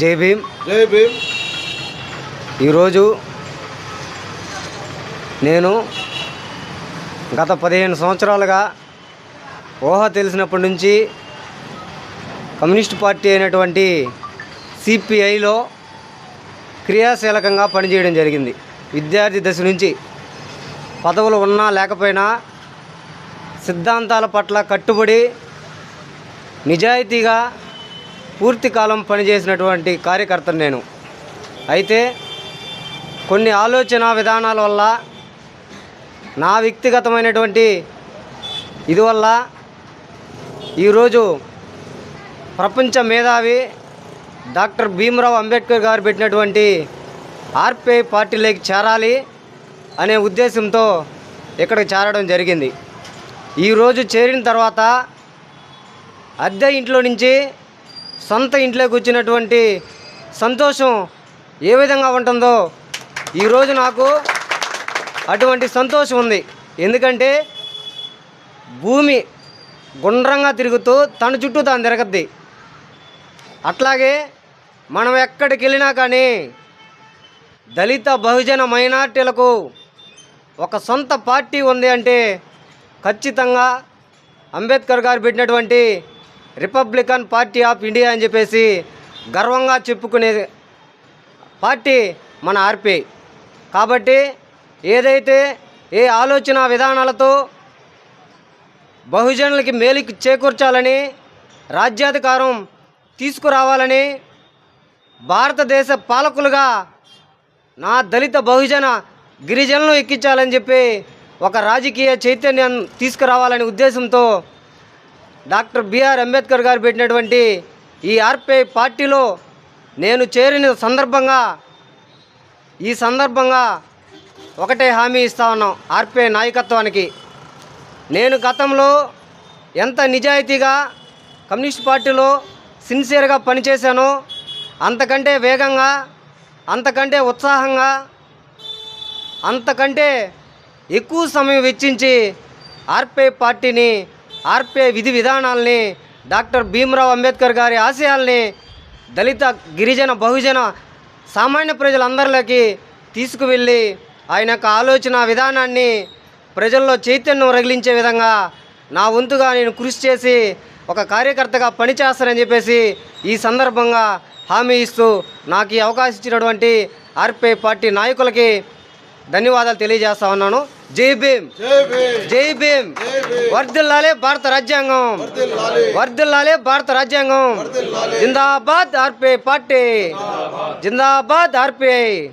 జై భీమ్. జై భీమ్. ఈరోజు నేను గత పదిహేను సంవత్సరాలుగా ఊహ తెలిసినప్పటి నుంచి కమ్యూనిస్ట్ పార్టీ అయినటువంటి సిపిఐలో క్రియాశీలకంగా పనిచేయడం జరిగింది. విద్యార్థి దశ నుంచి పదవులు ఉన్నా లేకపోయినా సిద్ధాంతాల పట్ల కట్టుబడి నిజాయితీగా పూర్తి కాలం పనిచేసినటువంటి కార్యకర్తను నేను. అయితే కొన్ని ఆలోచన విధానాల వల్ల నా వ్యక్తిగతమైనటువంటి ఇది వల్ల ఈరోజు ప్రపంచ మేధావి డాక్టర్ భీమరావు అంబేద్కర్ గారు పెట్టినటువంటి ఆర్పిఐ పార్టీలోకి చేరాలి అనే ఉద్దేశంతో ఇక్కడికి చేరడం జరిగింది. ఈరోజు చేరిన తర్వాత అద్దె ఇంట్లో నుంచి సొంత ఇంట్లోకి వచ్చినటువంటి సంతోషం ఏ విధంగా ఉంటుందో ఈరోజు నాకు అటువంటి సంతోషం ఉంది. ఎందుకంటే భూమి గుండ్రంగా తిరుగుతూ తన చుట్టూ తాను తిరగద్ది. అట్లాగే మనం ఎక్కడికి వెళ్ళినా కానీ దళిత బహుజన మైనార్టీలకు ఒక సొంత పార్టీ ఉంది అంటే ఖచ్చితంగా అంబేద్కర్ గారు పెట్టినటువంటి రిపబ్లికన్ పార్టీ ఆఫ్ ఇండియా అని చెప్పేసి గర్వంగా చెప్పుకునే పార్టీ మన ఆర్పీ. కాబట్టి ఏదైతే ఏ ఆలోచన విధానాలతో బహుజనులకి మేలుకి చేకూర్చాలని రాజ్యాధికారం తీసుకురావాలని భారతదేశ పాలకులుగా నా దళిత బహుజన గిరిజనులు ఎక్కించాలని చెప్పి ఒక రాజకీయ చైతన్యం తీసుకురావాలనే ఉద్దేశంతో డాక్టర్ బిఆర్ అంబేద్కర్ గారు పెట్టినటువంటి ఈ ఆర్పిఐ పార్టీలో నేను చేరిన సందర్భంగా ఈ సందర్భంగా ఒకటే హామీ ఇస్తా ఉన్నాం ఆర్పిఐ నాయకత్వానికి. నేను గతంలో ఎంత నిజాయితీగా కమ్యూనిస్ట్ పార్టీలో సిన్సియర్గా పనిచేశానో అంతకంటే వేగంగా అంతకంటే ఉత్సాహంగా అంతకంటే ఎక్కువ సమయం వెచ్చించి ఆర్పిఐ పార్టీని ఆర్పే విధి విధానాల్ని డాక్టర్ భీమరావు అంబేద్కర్ గారి ఆశయాల్ని దళిత గిరిజన బహుజన సామాన్య ప్రజలందరిలోకి తీసుకువెళ్ళి ఆయన యొక్క ఆలోచన విధానాన్ని ప్రజల్లో చైతన్యం రగిలించే విధంగా నా వంతుగా నేను కృషి చేసి ఒక కార్యకర్తగా పనిచేస్తానని చెప్పేసి ఈ సందర్భంగా హామీ ఇస్తూ నాకు ఈ అవకాశం ఇచ్చినటువంటి ఆర్పే పార్టీ నాయకులకి ధన్యవాదాలు తెలియజేస్తా ఉన్నాను. జై భీమ్. జై భీమ్. వర్ధిల్లాలే భారత రాజ్యాంగం. వర్ధిల్లాలి. వర్ధిల్లాలే భారత రాజ్యాంగం. జిందాబాద్ ఆర్పిఐ పార్టీ. జిందాబాద్ ఆర్పిఐ.